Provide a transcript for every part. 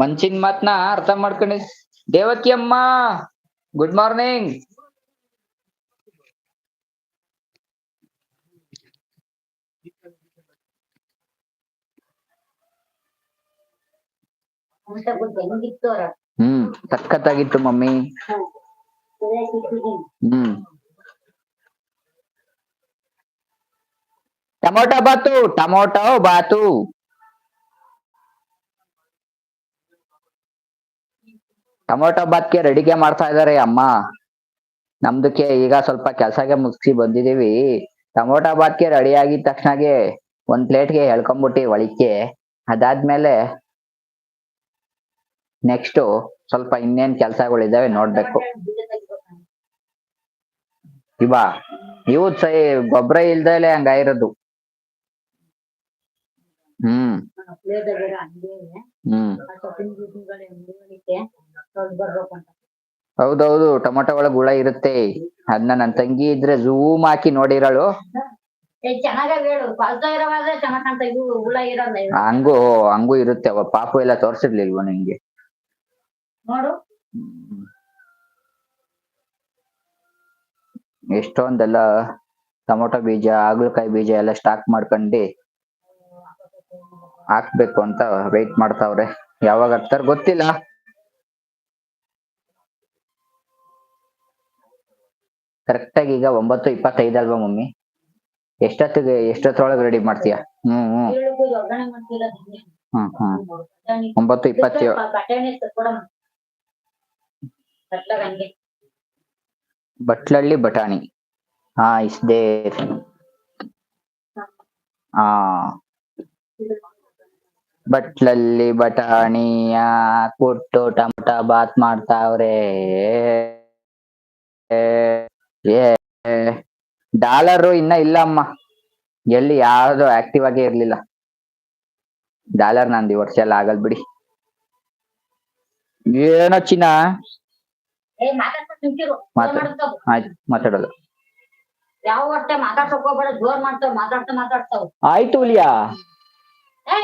ಮನ್ಸಿನ ಮಾತ್ನ ಅರ್ಥ ಮಾಡ್ಕೊಂಡಿ. ದೇವಕಿ ಅಮ್ಮ ಗುಡ್ ಮಾರ್ನಿಂಗ್ ಹ್ಮ್, ಸಖತ್ತಾಗಿತ್ತು mummy. Hmm. Tomato bath, tomato bath. Tomato ಬಾತ್ಗೆ ರೆಡಿಗೆ ಮಾಡ್ತಾ ಇದಾರೆ ಅಮ್ಮ. ನಮ್ದಕ್ಕೆ ಈಗ ಸ್ವಲ್ಪ ಕೆಲ್ಸಗೆ ಮುಗಿಸಿ ಬಂದಿದೀವಿ. ಟೊಮೊಟೊ ಬಾತ್ಗೆ ರೆಡಿ ಆಗಿದ ತಕ್ಷಣಗೆ ಒಂದ್ ಪ್ಲೇಟ್ಗೆ ಎಳ್ಕೊಂಬಿಟ್ಟಿ ಒಳಿಕೆ ಅದಾದ್ಮೇಲೆ ನೆಕ್ಸ್ಟ್ ಸ್ವಲ್ಪ ಇನ್ನೇನ್ ಕೆಲ್ಸಗಳಿದಾವೆ ನೋಡ್ಬೇಕು. ಇವಾ ಇವು ಸೈ ಗೊಬ್ಬರ ಇಲ್ದಲೆ ಹಂಗಾಯಿರೋದು ಹ್ಮ್. ಹ್ಮ್. ಹೌದೌದು ಟೊಮೊಟೊ ಒಳಗೆ ಹುಳ ಇರುತ್ತೆ. ಅದನ್ನ ನನ್ ತಂಗಿ ಇದ್ರೆ ಝೂಮ್ ಹಾಕಿ ನೋಡಿರಳು. ಹಂಗು ಹಂಗೂ ಇರುತ್ತೆ. ಅವ ಪಾಪು ಎಲ್ಲ ತೋರ್ಸಿರ್ಲಿಲ್ವ ನಿಂಗೆ? ನೋಡು. ಎಷ್ಟೊಂದೆಲ್ಲ ಟೊಮೊಟೊ ಬೀಜ ಹಾಗಲಕಾಯಿ ಬೀಜ ಎಲ್ಲ ಸ್ಟಾಕ್ ಮಾಡ್ಕೊಂಡು ಹಾಕ್ಬೇಕು ಅಂತ ವೆಯ್ಟ್ ಮಾಡ್ತಾವ್ರೆ. ಯಾವಾಗ ಹಾಕ್ತಾರ ಗೊತ್ತಿಲ್ಲ. ಕರೆಕ್ಟ್ ಆಗಿ ಈಗ ಒಂಬತ್ತು ಇಪ್ಪತ್ತೈದು ಅಲ್ವಾ ಮಮ್ಮಿ? ಎಷ್ಟೊತ್ತಿಗೆ, ಎಷ್ಟೊತ್ತರೊಳಗೆ ರೆಡಿ ಮಾಡ್ತೀಯಾ? ಹ್ಮ್ ಹ್ಮ್. ಹ್ಮ್ ಹ್ಮ್. ಒಂಬತ್ತು ಇಪ್ಪತ್ತೇಳು. ಬಟ್ಲಳ್ಳಿ ಬಟಾಣಿ. ಹಾ, ಇಸ್ ದೇರ್. ಹಾ. ಬಟ್ಲಲ್ಲಿ ಬಟಾಣಿಯ ಕೊಟ್ಟು ಟಮಟ ಬಾತ್ ಮಾಡ್ತಾವ್ರೆ. ಡಾಲರು ಇನ್ನ ಇಲ್ಲ ಅಮ್ಮ. ಎಲ್ಲಿ ಯಾವ್ದು ಆಕ್ಟಿವ್ ಆಗೇ ಇರ್ಲಿಲ್ಲ. ಡಾಲರ್ ನಂದು ಈ ವರ್ಷ ಎಲ್ಲ ಆಗಲ್ ಬಿಡಿ. ಏನೋ ಚಿನ್ನ? ಏ. ಆಯ್ತು ಮಾತಾಡೋದು. ಯಾವ ಹೊಟ್ಟೆ ಮಾತಾಡ್ಸಕ್ ಹೋಗ್ಬೇಡ ಜೋರ್ ಮಾಡ್ತಾವ್ ಮಾತಾಡ್ತಾ ಮಾತಾಡ್ತಾವ್. ಆಯ್ತು ಹುಲಿಯಾ. ಏ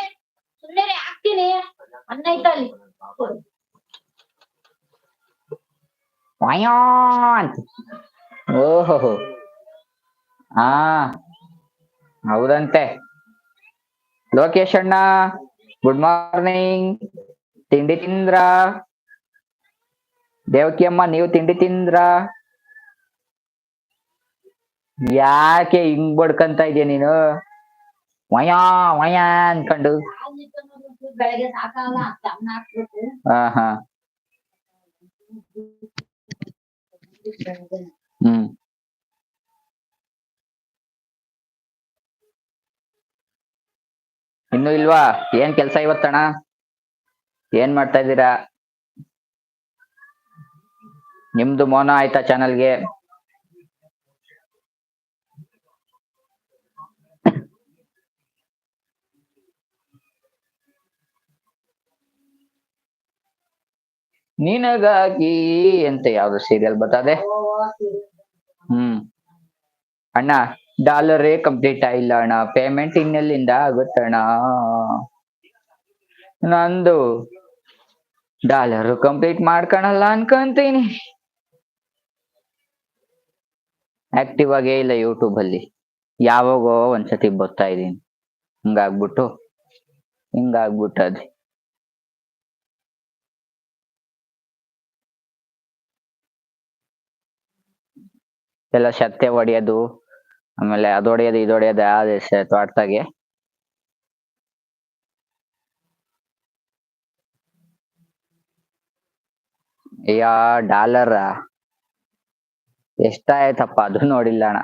ಸುಮ್ಮನೆ ಹಾಕ್ತೀನಿ. ಅನ್ನ ಐತ ಅಲ್ಲಿ. ವಾಯಾ ಅಂತ. ಓಹೋ ಹಾ ಹೌದಂತೆ. ಲೋಕೇಶ್ ಅಣ್ಣ, ಗುಡ್ ಮಾರ್ನಿಂಗ್. ತಿಂಡಿ ತಿಂದ್ರ? ದೇವಕಿ ಅಮ್ಮ, ನೀವು ತಿಂಡಿ ತಿಂದ್ರ? ಯಾಕೆ ಹಿಂಗ್ ಬಡ್ಕಂತ ಇದೀಯ ನೀನು? ವಯಾ ವಯಾ ಅನ್ಕೊಂಡು. ಹಾ ಹಾ ಹ್ಮ್. ಇನ್ನು ಇಲ್ವಾ? ಏನ್ ಕೆಲ್ಸ ಇವತ್ತಣ್ಣ ಏನ್ ಮಾಡ್ತಾ ಇದ್ದೀರಾ? ನಿಮ್ದು ಮೋನ ಆಯ್ತಾ ಚಾನಲ್ಗೆ? ನಿನಗಾಗಿ ಅಂತ ಯಾವ್ದು ಸೀರಿಯಲ್ ಬರ್ತದೆ? ಹ್ಮ್. ಅಣ್ಣ ಡಾಲರೇ ಕಂಪ್ಲೀಟ್ ಆಗಿಲ್ಲ ಅಣ್ಣ. ಪೇಮೆಂಟ್ ಇನ್ನೆಲ್ಲಿಂದ ಆಗುತ್ತಣ್ಣ ನಂದು ಡಾಲರ್ ಕಂಪ್ಲೀಟ್ ಮಾಡ್ಕೊಳಲ್ಲ ಅನ್ಕೊಂತೀನಿ. ಆಕ್ಟಿವ್ ಆಗೇ ಇಲ್ಲ ಯೂಟ್ಯೂಬ್ ಅಲ್ಲಿ. ಯಾವಾಗೋ ಒಂದ್ಸತಿ ಬರ್ತಾ ಇದೀನಿ ಹಿಂಗಾಗ್ಬಿಟ್ಟು, ಹಿಂಗಾಗ್ಬಿಟ್ಟದೆ. ಎಲ್ಲ ಸತ್ತೆ ಹೊಡಿಯೋದು, ಆಮೇಲೆ ಅದು ಹೊಡೆಯೋದು, ಇದು ಹೊಡಿಯೋದು ಯಾವ್ದು ತೋಟದಾಗೆ ಯಾ ಡಾಲರ್. ಎಷ್ಟಾಯ್ತಪ್ಪ, ಅದು ನೋಡಿಲ್ಲ ಅಣ್ಣ.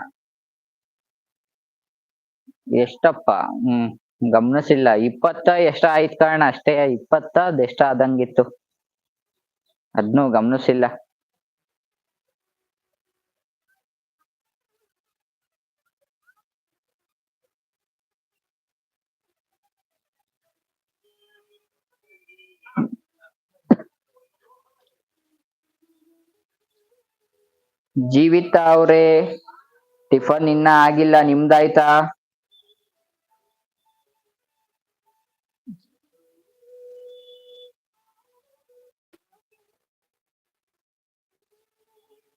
ಎಷ್ಟಪ್ಪ, ಹ್ಮ್, ಗಮನಿಸಿಲ್ಲ. ಇಪ್ಪತ್ತ ಎಷ್ಟ ಆಯ್ತ್ ಕಾರಣ ಅಷ್ಟೇ ಇಪ್ಪತ್ತ ಅದೆಷ್ಟ ಆದಂಗಿತ್ತು ಅದ್ನು ಗಮನಿಸಿಲ್ಲ. ಜೀವಿತ ಅವ್ರೆ, ಟಿಫನ್ ಇನ್ನ ಆಗಿಲ್ಲ, ನಿಮ್ದಾಯ್ತಾ?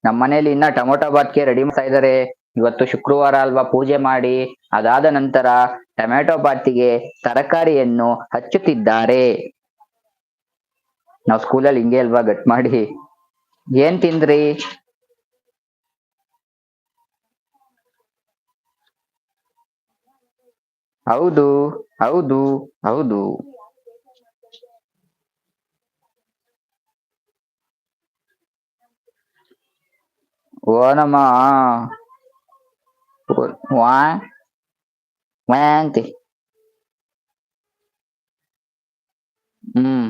ನಮ್ಮನೇಲಿ ಇನ್ನ ಟೊಮೊಟೊ ಬಾತ್ಗೆ ರೆಡಿ ಮಾಡ್ತಾ ಇದಾರೆ. ಇವತ್ತು ಶುಕ್ರವಾರ ಅಲ್ವಾ ಪೂಜೆ ಮಾಡಿ. ಅದಾದ ನಂತರ ಟೊಮೆಟೊ ಬಾತಿಗೆ ತರಕಾರಿಯನ್ನು ಹಚ್ಚುತ್ತಿದ್ದಾರೆ. ನಾವು ಸ್ಕೂಲಲ್ಲಿ ಹಿಂಗೆ ಅಲ್ವಾ ಗಟ್ ಮಾಡಿ ಏನ್ ತಿಂದ್ರಿ? ಹೌದು ಹೌದು ಹೌದು. ಓನಮ್ಮ ವಾ ವಾ ಅಂತೆ. ಹ್ಮ್.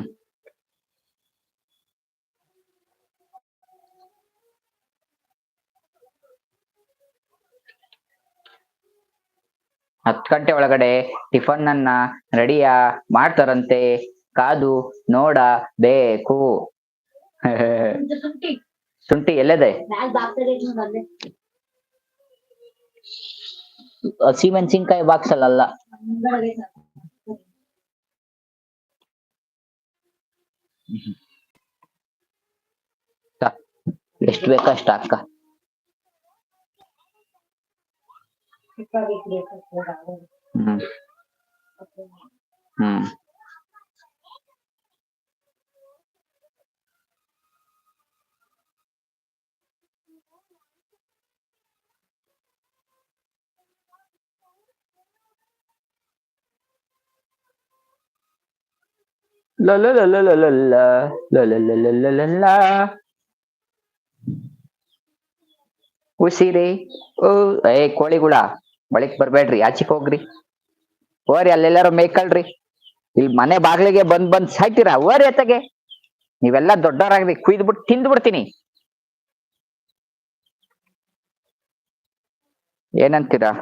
ಹತ್ತು ಗಂಟೆ ಒಳಗಡೆ ಟಿಫನ್ ಅನ್ನ ರೆಡಿಯ ಮಾಡ್ತಾರಂತೆ? ಕಾದು ನೋಡ ಬೇಕು ಶುಂಠಿ ಎಲ್ಲದೆ? ಹಸಿಮೆಣಸಿನ್ಕಾಯಿ ಬಾಕ್ಸ್ ಅಲ್ಲ ಎಷ್ಟು ಬೇಕಷ್ಟ ಅಕ್ಕ ಚಿಕ್ಕದಾಗಿ ಬೇಕು ಕೂಡ. ಹ್ಮ್ ಹ್ಮ್ La la la la la la la la la la la la la la ಉಸಿರಿ ಓ ಏ ಕೋಳಿಗುಳ ಒಳಗ್ ಬರ್ಬೇಡ್ರಿ ಆಚಿಕ್ ಹೋಗ್ರಿ. ಓರಿ ಅಲ್ಲೆಲ್ಲಾರು ಮೇಯ್ಕಳ್ರಿ. ಇಲ್ಲಿ ಮನೆ ಬಾಗ್ಲಿಗೆ ಬಂದ್ ಬಂದ್ ಸಾಯ್ತೀರ? ಓರಿ ಅತ್ತಗೆ. ನೀವೆಲ್ಲ ದೊಡ್ಡವರಾಗ್ರಿ ಕುಯ್ದ್ಬಿಟ್ಟು ತಿಂದ್ಬಿಡ್ತೀನಿ. ಏನಂತೀರಾ?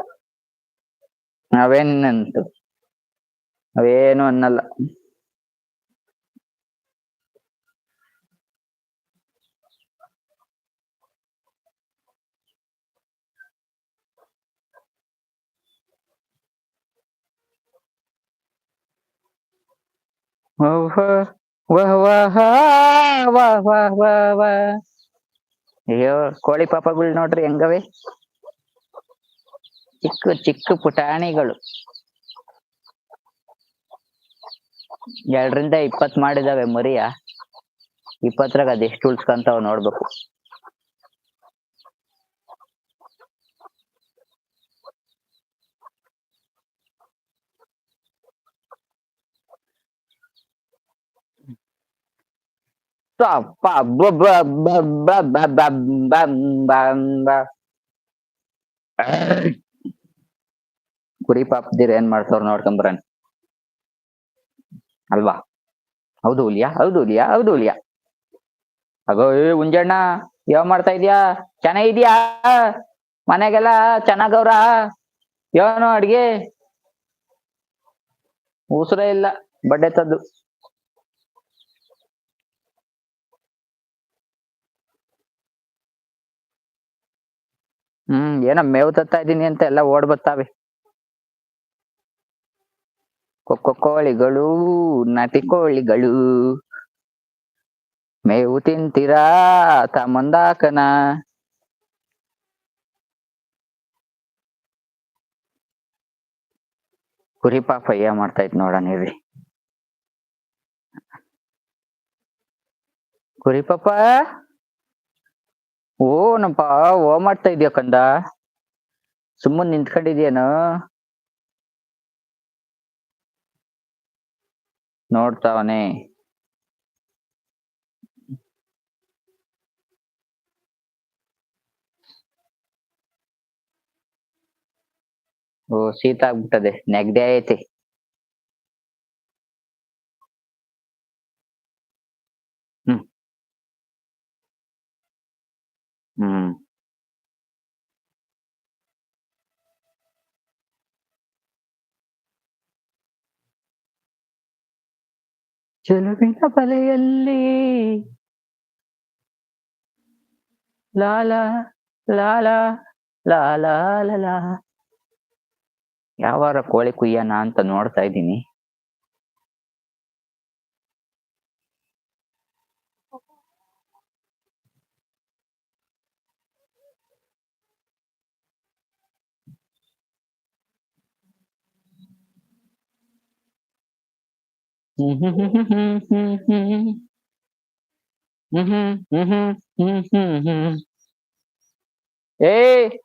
ನಾವೇನಂತು ನಾವೇನು ಅನ್ನಲ್ಲ. ವಾಹ್ ವಾಹ್ ವಾಹ್ ವಾಹ್ ವಾಹ್. ಅಯ್ಯೋ, ಕೋಳಿ ಪಾಪಗಳು ನೋಡ್ರಿ ಹೆಂಗವೆ? ಚಿಕ್ಕ ಚಿಕ್ಕ ಪುಟಾಣಿಗಳು. ಎರಡರಿಂದ ಇಪ್ಪತ್ ಮಾಡಿದಾವೆ, ಮರಿಯ? ಇಪ್ಪತ್ರಾಗ ಅದೆಷ್ಟು ಉಳ್ಸ್ಕೊಂತಾವ ನೋಡ್ಬೇಕು. ಬ ಬ. ಕುರಿ ಪಾಪದಿರ್ ಏನ್ ಮಾಡ್ತಾವ್ರ ನೋಡ್ಕೊಂಬರನ್ ಅಲ್ವಾ? ಹೌದು ಹುಲಿಯಾ ಹೌದು ಹುಲಿಯಾ ಹೌದು ಹುಲಿಯಾ. ಅಗೋ ಉಂಜಣ್ಣ ಯಾವ ಮಾಡ್ತಾ ಇದೀಯಾ? ಚೆನ್ನಾಗಿದ್ಯಾ ಮನೆಗೆಲ್ಲ ಚೆನ್ನಾಗವ್ರ ಯಾವನು ಅಡ್ಗೆ? ಉಸಿರೇ ಇಲ್ಲ ಬಡ್ಡೆ ತದ್ದು. ಹ್ಮ್, ಏನೋ ಮೇವು ತತ್ತಾ ಇದೀನಿ ಅಂತ ಎಲ್ಲ ಓಡ್ ಬರ್ತಾವೆ ಕೊಕ್ಕೊ ಕೋಳಿಗಳು, ನಾಟಿ ಕೋಳಿಗಳು. ಮೇವು ತಿಂತೀರಾ ತಮ್ಮಂದಾಕನ ಕುರಿ ಪಾಪ ಏನ್ ಮಾಡ್ತಾ ಇದ್ ನೋಡ ಇರ್ರಿ ಕುರಿ ಪಾಪ? ಓನಪ್ಪ ಓ ಮಾಡ್ತಾ ಇದೀಯ ಕಂದ? ಸುಮ್ಮನೆ ನಿಂತ್ಕೊಂಡಿದ್ಯೇನು? ನೋಡ್ತಾವನೆ. ಓ ಶೀತ ಆಗ್ಬಿಟ್ಟದೆ. ನೆಗಡಿ ಐತಿ ಹ್ಮ್ ಹ್ಮ್ ಚೆಲುವಿನ ಬಲೆಯಲ್ಲಿ ಲಾಲ ಲಾಲ ಲಾಲ ಲಾಲ ಯಾವಾರ ಕೋಳಿ ಕುಯ್ಯನ ಅಂತ ನೋಡ್ತಾ ಇದ್ದೀನಿ. Hey,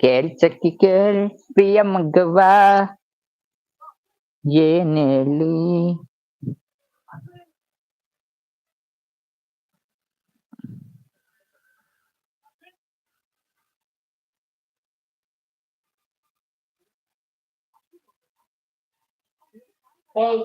கேள்சக்கிகள் பிரியமகவா ஏனேலு Hey.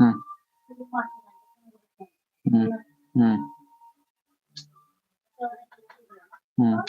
ಹ್ಮ್ ಹ್ಮ್ ಹ್ಮ್